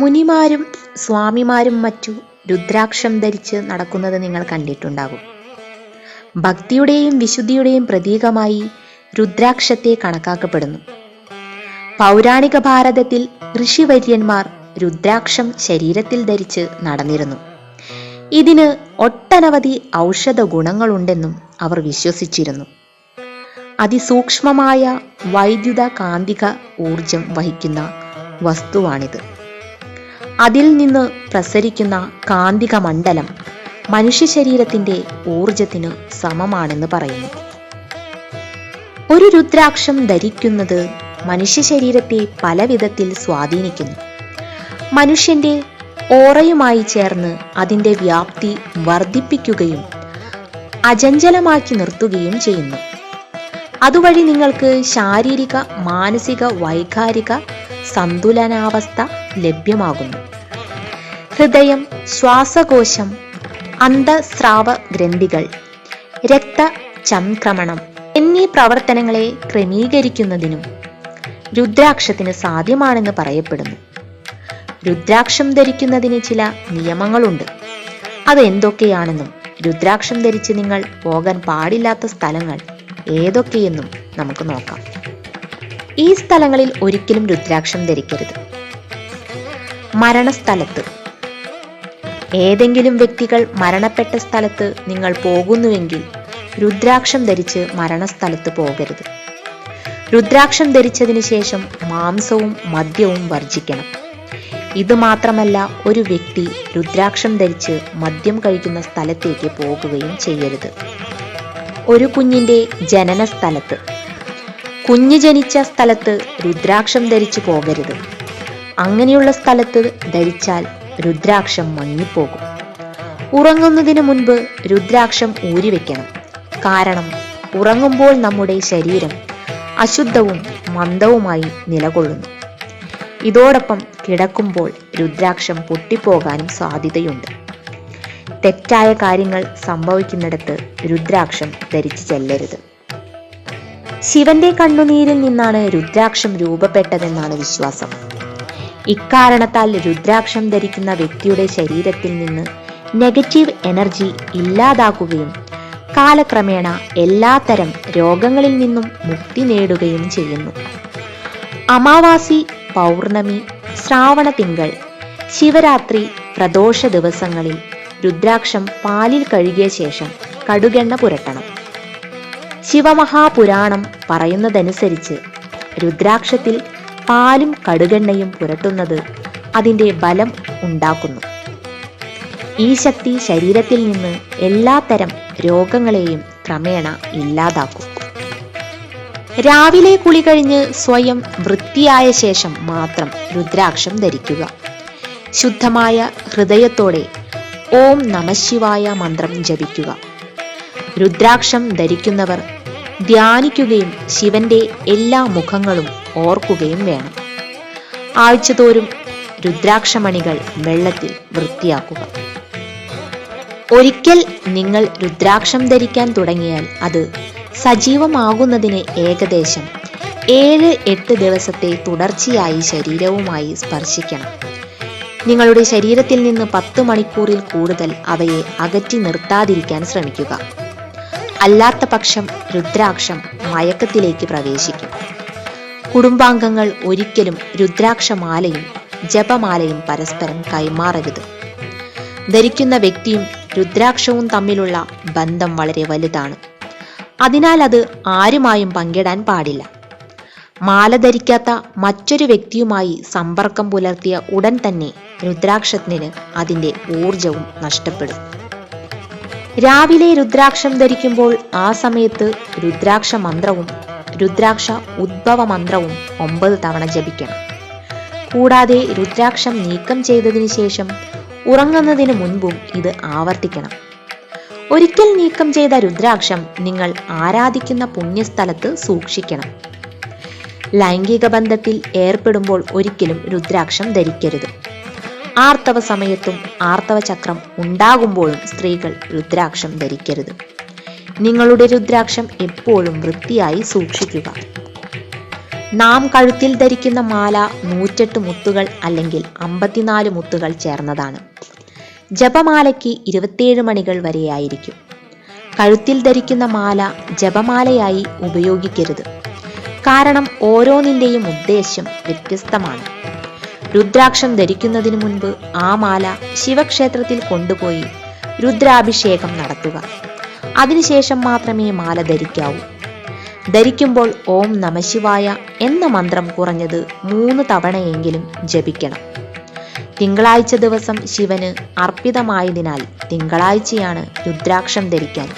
മുനിമാരും സ്വാമിമാരും മറ്റു രുദ്രാക്ഷം ധരിച്ച് നടക്കുന്നത് നിങ്ങൾ കണ്ടിട്ടുണ്ടാകും. ഭക്തിയുടെയും വിശുദ്ധിയുടെയും പ്രതീകമായി രുദ്രാക്ഷത്തെ കണക്കാക്കപ്പെടുന്നു. പൗരാണിക ഭാരതത്തിൽ ഋഷിവര്യന്മാർ രുദ്രാക്ഷം ശരീരത്തിൽ ധരിച്ച് നടന്നിരുന്നു. ഇതിന് ഒട്ടനവധി ഔഷധ ഗുണങ്ങളുണ്ടെന്നും അവർ വിശ്വസിച്ചിരുന്നു. അതിസൂക്ഷ്മമായ വൈദ്യുത കാന്തിക ഊർജം വഹിക്കുന്ന വസ്തുവാണിത്. അതിൽ നിന്ന് പ്രസരിക്കുന്ന കാന്തിക മണ്ഡലം മനുഷ്യ ശരീരത്തിന്റെ ഊർജത്തിന് സമമാണെന്ന് പറയുന്നു. ഒരു രുദ്രാക്ഷം ധരിക്കുന്നത് മനുഷ്യ ശരീരത്തെ പല വിധത്തിൽ സ്വാധീനിക്കുന്നു. മനുഷ്യന്റെ ഓറയുമായി ചേർന്ന് അതിന്റെ വ്യാപ്തി വർദ്ധിപ്പിക്കുകയും അചഞ്ചലമാക്കി നിർത്തുകയും ചെയ്യുന്നു. അതുവഴി നിങ്ങൾക്ക് ശാരീരിക മാനസിക വൈകാരിക സന്തുലനാവസ്ഥ ലഭ്യമാകുന്നു. ഹൃദയം ശ്വാസകോശം അന്തസ്രാവ ഗ്രന്ഥികൾ രക്തചംക്രമണം എന്നീ പ്രവർത്തനങ്ങളെ ക്രമീകരിക്കുന്നതിനും രുദ്രാക്ഷത്തിന് സാധ്യമാണെന്ന് പറയപ്പെടുന്നു. രുദ്രാക്ഷം ധരിക്കുന്നതിന് ചില നിയമങ്ങളുണ്ട്. അതെന്തൊക്കെയാണെന്നും രുദ്രാക്ഷം ധരിച്ച് നിങ്ങൾ പോകാൻ പാടില്ലാത്ത സ്ഥലങ്ങൾ ഏതൊക്കെയെന്നും നമുക്ക് നോക്കാം. ഈ സ്ഥലങ്ങളിൽ ഒരിക്കലും രുദ്രാക്ഷം ധരിക്കരുത്. മരണസ്ഥലത്ത്. ഏതെങ്കിലും വ്യക്തികൾ മരണപ്പെട്ട സ്ഥലത്ത് നിങ്ങൾ പോകുന്നുവെങ്കിൽ രുദ്രാക്ഷം ധരിച്ച് മരണസ്ഥലത്ത് പോകരുത്. രുദ്രാക്ഷം ധരിച്ചതിന് ശേഷം മാംസവും മദ്യവും വർജിക്കണം ഇത് മാത്രമല്ല ഒരു വ്യക്തി രുദ്രാക്ഷം ധരിച്ച് മദ്യം കഴിക്കുന്ന സ്ഥലത്തേക്ക് പോകുകയും ചെയ്യരുത്. ഒരു കുഞ്ഞിന്റെ ജനന സ്ഥലത്ത് കുഞ്ഞ് ജനിച്ച സ്ഥലത്ത് രുദ്രാക്ഷം ധരിച്ചു പോകരുത്. അങ്ങനെയുള്ള സ്ഥലത്ത് ധരിച്ചാൽ രുദ്രാക്ഷം മങ്ങിപ്പോകും. ഉറങ്ങുന്നതിന് മുൻപ് രുദ്രാക്ഷം ഊരിവെക്കണം കാരണം ഉറങ്ങുമ്പോൾ നമ്മുടെ ശരീരം അശുദ്ധവും മന്ദവുമായി നിലകൊള്ളുന്നു. ഇതോടൊപ്പം കിടക്കുമ്പോൾ രുദ്രാക്ഷം പൊട്ടിപ്പോകാനും സാധ്യതയുണ്ട്. തെറ്റായ കാര്യങ്ങൾ സംഭവിക്കുന്നിടത്ത് രുദ്രാക്ഷം ധരിച്ചു ചെല്ലരുത്. ശിവന്റെ കണ്ണുനീരിൽ നിന്നാണ് രുദ്രാക്ഷം രൂപപ്പെട്ടതെന്നാണ് വിശ്വാസം. ഇക്കാരണത്താൽ രുദ്രാക്ഷം ധരിക്കുന്ന വ്യക്തിയുടെ ശരീരത്തിൽ നിന്ന് നെഗറ്റീവ് എനർജി ഇല്ലാതാക്കുകയും കാലക്രമേണ എല്ലാത്തരം രോഗങ്ങളിൽ നിന്നും മുക്തി നേടുകയും ചെയ്യുന്നു. അമാവാസി പൗർണമി ശ്രാവണ തിങ്കൾ ശിവരാത്രി പ്രദോഷ ദിവസങ്ങളിൽ രുദ്രാക്ഷം പാലിൽ കഴുകിയ ശേഷം കടുകെണ്ണ പുരട്ടണം. ശിവമഹാപുരാണം പറയുന്നതനുസരിച്ച് രുദ്രാക്ഷത്തിൽ പാലും കടുകെണ്ണയും പുരട്ടുന്നത് അതിന്റെ ബലം ഉണ്ടാക്കുന്നു. ഈ ശക്തി ശരീരത്തിൽ നിന്ന് എല്ലാത്തരം രോഗങ്ങളെയും ക്രമേണ ഇല്ലാതാക്കും. രാവിലെ കുളി കഴിഞ്ഞ് സ്വയം വൃത്തിയായ ശേഷം മാത്രം രുദ്രാക്ഷം ധരിക്കുക. ശുദ്ധമായ ഹൃദയത്തോടെ ഓം നമശിവായ മന്ത്രം ജപിക്കുക. രുദ്രാക്ഷം ധരിക്കുന്നവർ ധ്യാനിക്കുകയും ശിവന്റെ എല്ലാ മുഖങ്ങളും ഓർക്കുകയും വേണം. ആഴ്ചതോറും രുദ്രാക്ഷമണികൾ വെള്ളത്തിൽ വൃത്തിയാക്കുക. ഒരിക്കൽ നിങ്ങൾ രുദ്രാക്ഷം ധരിക്കാൻ തുടങ്ങിയാൽ അത് സജീവമാകുന്നതിന് ഏകദേശം ഏഴ് എട്ട് ദിവസത്തെ തുടർച്ചയായി ശരീരവുമായി സ്പർശിക്കണം. നിങ്ങളുടെ ശരീരത്തിൽ നിന്ന് പത്ത് മണിക്കൂറിൽ കൂടുതൽ അവയെ അകറ്റി നിർത്താതിരിക്കാൻ ശ്രമിക്കുക. അല്ലാത്ത പക്ഷം രുദ്രാക്ഷം മയക്കത്തിലേക്ക് പ്രവേശിക്കും. കുടുംബാംഗങ്ങൾ ഒരിക്കലും രുദ്രാക്ഷമാലയും ജപമാലയും പരസ്പരം കൈമാറരുത്. ധരിക്കുന്ന വ്യക്തിയും രുദ്രാക്ഷവും തമ്മിലുള്ള ബന്ധം വളരെ വലുതാണ്. അതിനാൽ അത് ആരുമായും പങ്കിടാൻ പാടില്ല. മാല ധരിക്കാത്ത മറ്റൊരു വ്യക്തിയുമായി സമ്പർക്കം പുലർത്തിയ ഉടൻ തന്നെ രുദ്രാക്ഷത്തിന് അതിന്റെ ഊർജവും നഷ്ടപ്പെടും. രാവിലെ രുദ്രാക്ഷം ധരിക്കുമ്പോൾ ആ സമയത്ത് രുദ്രാക്ഷ മന്ത്രവും രുദ്രാക്ഷ ഉദ്ഭവ മന്ത്രവും ഒമ്പത് തവണ ജപിക്കണം. കൂടാതെ രുദ്രാക്ഷം നീക്കം ചെയ്തതിനു ശേഷം ഉറങ്ങുന്നതിന് മുൻപും ഇത് ആവർത്തിക്കണം. ഒരിക്കൽ നീക്കം ചെയ്ത രുദ്രാക്ഷം നിങ്ങൾ ആരാധിക്കുന്ന പുണ്യസ്ഥലത്ത് സൂക്ഷിക്കണം. ലൈംഗിക ബന്ധത്തിൽ ഏർപ്പെടുമ്പോൾ ഒരിക്കലും രുദ്രാക്ഷം ധരിക്കരുത്. ആർത്തവ സമയത്തും ആർത്തവ ചക്രം ഉണ്ടാകുമ്പോഴും സ്ത്രീകൾ രുദ്രാക്ഷം ധരിക്കരുത്. നിങ്ങളുടെ രുദ്രാക്ഷം എപ്പോഴും വൃത്തിയായി സൂക്ഷിക്കുക. നാം കഴുത്തിൽ ധരിക്കുന്ന മാല നൂറ്റെട്ട് മുത്തുകൾ അല്ലെങ്കിൽ അമ്പത്തിനാല് മുത്തുകൾ ചേർന്നതാണ്. ജപമാലയ്ക്ക് ഇരുപത്തിയേഴ് മണികൾ വരെയായിരിക്കും. കഴുത്തിൽ ധരിക്കുന്ന മാല ജപമാലയായി ഉപയോഗിക്കരുത്. കാരണം ഓരോന്നിന്റെയും ഉദ്ദേശ്യം വ്യത്യസ്തമാണ്. രുദ്രാക്ഷം ധരിക്കുന്നതിനു മുൻപ് ആ മാല ശിവക്ഷേത്രത്തിൽ കൊണ്ടുപോയി രുദ്രാഭിഷേകം നടത്തുക. അതിനുശേഷം മാത്രമേ മാല ധരിക്കാവൂ. ധരിക്കുമ്പോൾ ഓം നമശിവായ എന്ന മന്ത്രം കുറഞ്ഞത് മൂന്ന് തവണയെങ്കിലും ജപിക്കണം. തിങ്കളാഴ്ച ദിവസം ശിവന് അർപ്പിതമായതിനാൽ തിങ്കളാഴ്ചയാണ് രുദ്രാക്ഷം ധരിക്കാൻ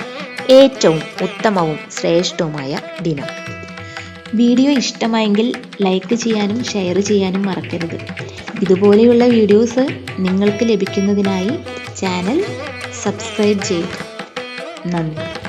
ഏറ്റവും ഉത്തമവും ശ്രേഷ്ഠവുമായ ദിനം. വീഡിയോ ഇഷ്ടമായെങ്കിൽ ലൈക്ക് ചെയ്യാനും ഷെയർ ചെയ്യാനും മറക്കരുത്. ഇതുപോലെയുള്ള വീഡിയോസ് നിങ്ങൾക്ക് ലഭിക്കുന്നതിനായി ചാനൽ സബ്സ്ക്രൈബ് ചെയ്യുക നന്ദി.